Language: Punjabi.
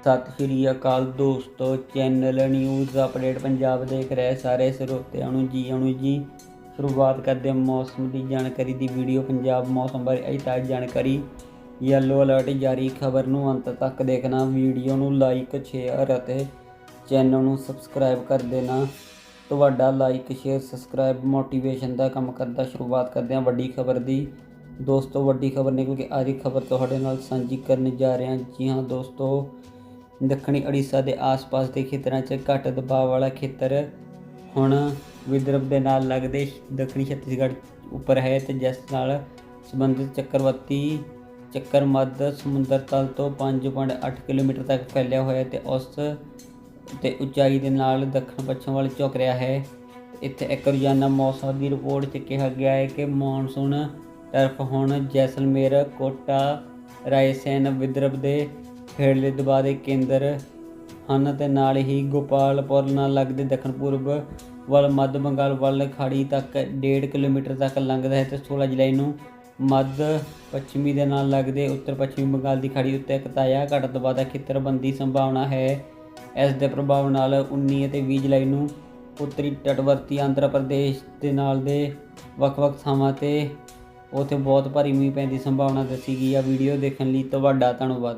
ਸਤਿ ਸ਼੍ਰੀ ਅਕਾਲ ਦੋਸਤੋ, ਚੈਨਲ ਨਿਊਜ਼ ਅਪਡੇਟ ਪੰਜਾਬ ਦੇਖ ਰਹੇ ਸਾਰੇ ਸਰੋਤਿਆਂ ਨੂੰ ਜੀ, ਆਉਣ ਜੀ। ਸ਼ੁਰੂਆਤ ਕਰਦੇ ਮੌਸਮ ਦੀ ਜਾਣਕਾਰੀ ਦੀ ਵੀਡੀਓ, ਪੰਜਾਬ ਮੌਸਮ ਬਾਰੇ ਅਜੇ ਤੱਕ ਜਾਣਕਾਰੀ। ਯੈਲੋ ਅਲਰਟ ਜਾਰੀ ਖਬਰ ਨੂੰ ਅੰਤ ਤੱਕ ਦੇਖਣਾ, ਵੀਡੀਓ ਨੂੰ ਲਾਈਕ ਸ਼ੇਅਰ ਅਤੇ ਚੈਨਲ ਨੂੰ ਸਬਸਕ੍ਰਾਈਬ ਕਰ ਦੇਣਾ। ਤੁਹਾਡਾ ਲਾਈਕ ਸ਼ੇਅਰ ਸਬਸਕ੍ਰਾਈਬ ਮੋਟੀਵੇਸ਼ਨ ਦਾ ਕੰਮ ਕਰਦਾ ਸ਼ੁਰੂਆਤ ਕਰਦੇ ਹਾਂ ਵੱਡੀ ਖਬਰ ਦੀ। ਦੋਸਤੋ, ਵੱਡੀ ਖਬਰ ਨਿਕਲ ਕੇ ਆ ਰਹੀ ਖਬਰ ਤੁਹਾਡੇ ਨਾਲ ਸਾਂਝੀ ਕਰਨ ਜਾ ਰਹੇ ਹਾਂ ਜੀ ਹਾਂ ਦੋਸਤੋ। ਦੱਖਣੀ ਉੜੀਸਾ ਦੇ ਆਸ-ਪਾਸ ਦੇ ਖੇਤਰਾਂ 'ਚ ਘੱਟ ਦਬਾਅ ਵਾਲਾ ਖੇਤਰ ਹੁਣ ਵਿਦਰਭ ਦੇ ਨਾਲ ਲੱਗਦੇ ਦੱਖਣੀ ਛੱਤੀਸਗੜ੍ਹ ਉੱਪਰ ਹੈ ਤੇ ਜਿਸ ਨਾਲ ਸੰਬੰਧਿਤ ਚੱਕਰਵਾਤੀ ਚੱਕਰ ਮੱਧ ਸਮੁੰਦਰ ਤਲ ਤੋਂ 5.8 ਕਿਲੋਮੀਟਰ ਤੱਕ ਫੈਲਿਆ ਹੋਇਆ ਹੈ ਤੇ ਉਸ ਤੇ ਉਚਾਈ ਦੇ ਨਾਲ ਦੱਖਣ ਪੱਛਮ ਵੱਲ ਝੁਕ ਰਿਹਾ ਹੈ। ਇੱਥੇ ਇੱਕ ਰੋਜ਼ਾਨਾ ਮੌਸਮ ਦੀ ਰਿਪੋਰਟ 'ਚ ਕਿਹਾ ਗਿਆ ਹੈ ਕਿ ਮੌਨਸੂਨ ਤਰਫ ਹੁਣ ਜੈਸਲਮੇਰ, ਕੋਟਾ ਰਾਇਸੇਨ ਵਿਦਰਭ ਦੇ ਹੇਠਲੇ ਦਬਾਅ ਦੇ ਕੇਂਦਰ ਹਨ ਅਤੇ ਨਾਲ ਹੀ ਗੋਪਾਲਪੁਰ ਨਾਲ ਲੱਗਦੇ ਦੱਖਣ ਪੂਰਬ ਵੱਲ ਮੱਧ ਬੰਗਾਲ ਵੱਲ ਖਾੜੀ ਤੱਕ 1.5 ਕਿਲੋਮੀਟਰ ਤੱਕ ਲੰਘਦਾ ਹੈ ਤੇ 16 ਜੁਲਾਈ ਨੂੰ ਮੱਧ ਪੱਛਮੀ ਦੇ ਨਾਲ ਲੱਗਦੇ ਉੱਤਰ ਪੱਛਮੀ ਬੰਗਾਲ ਦੀ ਖਾੜੀ ਉੱਤੇ ਇੱਕ ਤਾਜ਼ਾ ਘੱਟ ਦਬਾਅ ਦਾ ਖੇਤਰ ਬਣਨ ਸੰਭਾਵਨਾ ਹੈ। ਇਸ ਦੇ ਪ੍ਰਭਾਵ ਨਾਲ 19 ਅਤੇ 20 ਜੁਲਾਈ ਨੂੰ ਉੱਤਰੀ ਤਟਵਰਤੀ ਆਂਧਰਾ ਪ੍ਰਦੇਸ਼ ਦੇ ਨਾਲ ਦੇ ਵੱਖ-ਵੱਖ ਥਾਵਾਂ ਤੇ ਉੱਥੇ ਬਹੁਤ ਭਾਰੀ ਮੀਂਹ ਪੈਣ ਦੀ ਸੰਭਾਵਨਾ ਦੱਸੀ ਗਈ ਆ। ਵੀਡੀਓ ਦੇਖਣ ਲਈ ਤੁਹਾਡਾ ਧੰਨਵਾਦ।